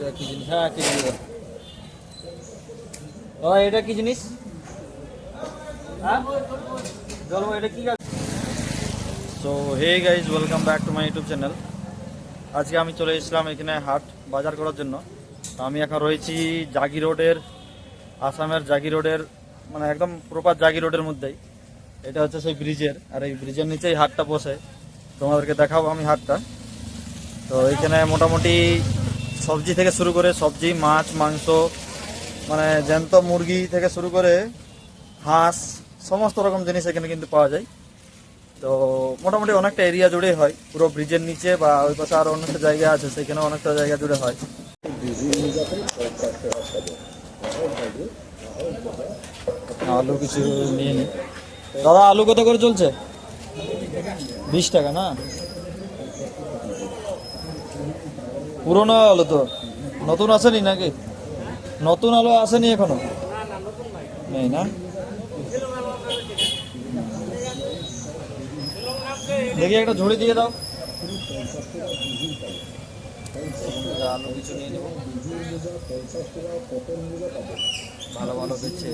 এটা কি জিনিস? হ্যাঁ কেজি দিও ও, এটা কি জিনিস? হ্যাঁ? জলবা এটা কি so hey guys welcome back to my YouTube channel আজকে আমি চলে এসেছিলাম এখানে হাট বাজার করার জন্য। আমি এখন রয়েছি জাগি রোডের, আসামের জাগি রোডের মানে একদম প্রপার জাগি রোডের মধ্যেই। এটা হচ্ছে সেই ব্রিজের, আর এই ব্রিজের নিচেই হাটটা বসে। তোমাদেরকে দেখাবো আমি হাটটা। তো এইখানে মোটামুটি সবজি থেকে শুরু করে সবজি, মাছ, মাংস মানে জ্যান্ত মুরগি থেকে শুরু করে হাঁস, সমস্ত রকম জিনিস এখানে কিন্তু পাওয়া যায়। তো মোটামুটি অনেকটা এরিয়া জুড়ে হয়। পুরো ব্রিজের নিচে বা ওই পাশে আরও অনেকটা জায়গা আছে সেখানে অনেকটা জায়গা জুড়ে হয়। আলু কিছু নিয়ে নি। দাদা, আলু কত করে চলছে? বিশ টাকা না? পুরনো আলু তো। নতুন আসেনি নাকি? নতুন আলু আসেনি এখনও? নেই না? দেখি একটা ঝুড়ি দিয়ে দাও। ভালো ভালো দিচ্ছে।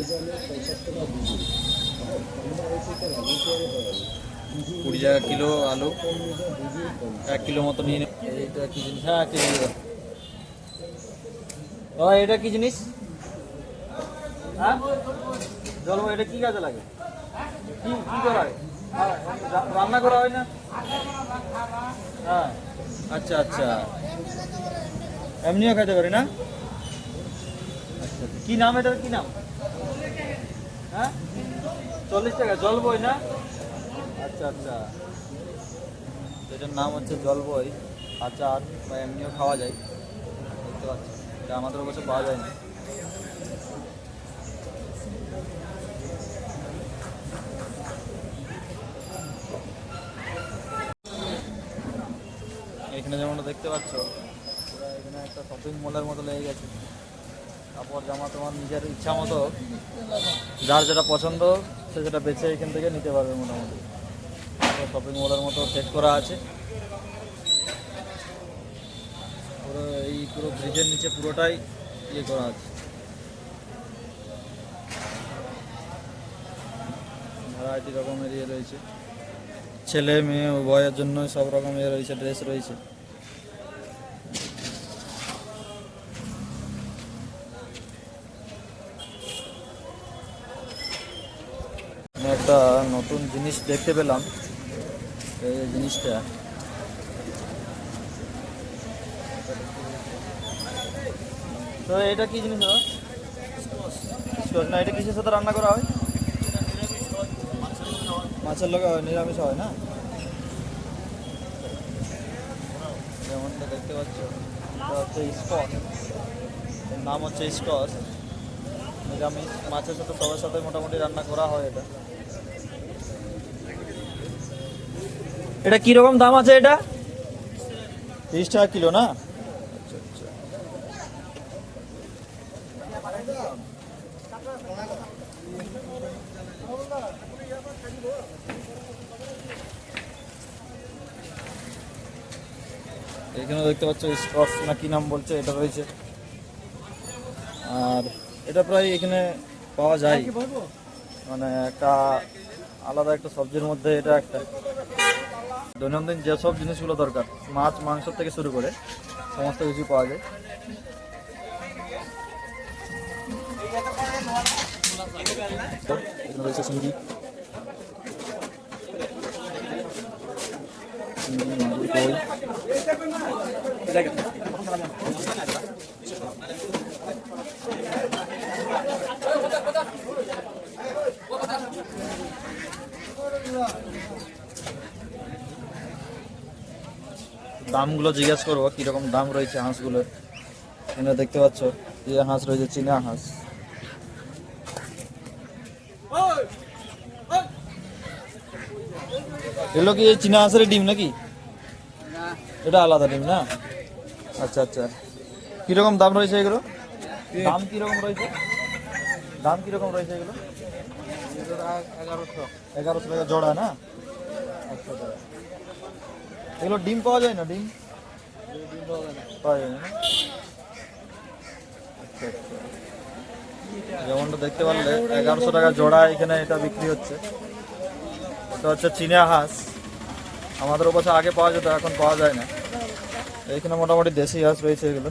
কুড়ি টাকা কিলো আলু, এক কিলো মতো নিয়ে নেব এইটা কি জিনিস? হ্যাঁ কিলো দিয়ে এটা কি জিনিস? হ্যাঁ? জলবা এটা কি কাজে লাগে? কি কি করা হয়? রান্না করা হয় না? হ্যাঁ। আচ্ছা আচ্ছা। এমনিও খেতে পারি না? আচ্ছা আচ্ছা। কি নাম এটার? কি নাম? হ্যাঁ? চল্লিশ টাকা। জল বই না? আচ্ছা আচ্ছা। এটার নাম হচ্ছে জল বই আচার বা এমনিও খাওয়া যায়। দেখতে পাচ্ছি এটা আমাদের কাছে পাওয়া যায় না এখানে যেমনটা দেখতে পাচ্ছ, পুরো এখানে একটা শপিং মলের মতো লেগে গেছে। কাপড় জামা তোমার নিজের ইচ্ছা মতো, যার যেটা পছন্দ, সে সেটা বেছে এখান থেকে নিতে পারবে মোটামুটি। শপিং মলের মতো সেট করা আছে। এই পুরো ব্রিজের নিচে পুরোটাই ইয়ে করা আছে। ভ্যারাইটি রকমের ইয়ে রয়েছে। ছেলে, মেয়ে, উভয়ের জন্য সব রকম ইয়ে রয়েছে ড্রেস রয়েছে। একটা নতুন জিনিস দেখতে পেলাম। এই জিনিসটা। তো এটা কি জিনিস না, এটা কিসের সাথে রান্না করা হয়? মাছের লোক হয়, নিরামিষ হয় না? যেমনটা দেখতে পাচ্ছ হচ্ছে এর নাম হচ্ছে স্কস নিরামিষ। মাছের সাথে সবার সাথে মোটামুটি রান্না করা হয় এটা। এটা কীরকম দাম আছে এটা? তিরিশ টাকা কিলো, না? এখানে দেখতে পাচ্ছ স্কচ না কি নাম বলছে, এটা রয়েছে। আর এটা প্রায় এখানে পাওয়া যায়। মানে একটা আলাদা একটা সবজির মধ্যে এটা একটা। দৈনন্দিন যেসব জিনিসগুলো দরকার মাছ মাংস থেকে শুরু করে সমস্ত কিছু পাওয়া যায় এখানে দামগুলো জিজ্ঞেস করব কীরকম দাম রয়েছে হাঁসগুলোর এখানে দেখতে পাচ্ছ যে হাঁস রয়েছে চীনা হাঁস। এগুলো কি এই চীনা হাঁসের ডিম নাকি? এটা আলাদা ডিম না? আচ্ছা আচ্ছা। কীরকম দাম রয়েছে এগুলো? দাম কীরকম রয়েছে? দাম কীরকম রয়েছে এগুলো? এগারোশো। এগারোশো টাকা জোড়া না? আচ্ছা দাদা এগুলো ডিম পাওয়া যায় না, ডিম? পাওয়া যায় না আচ্ছা আচ্ছা। যেমনটা দেখতে পারলে, এগারোশো টাকা জোড়া এখানে এটা বিক্রি হচ্ছে। এটা হচ্ছে চীনা হাঁস। আমাদের ওপাশে আগে পাওয়া যেত, এখন পাওয়া যায় না। এখানে মোটামুটি দেশি হাঁস রয়েছে এগুলো।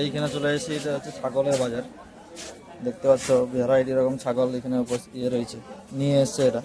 এইখানে চলে এসেছি, এটা হচ্ছে ছাগলের বাজার। দেখতে পাচ্ছ, ভ্যারাইটি রকম ছাগল এখানে উপস্থিত ইয়ে রয়েছে। নিয়ে এসছে এটা।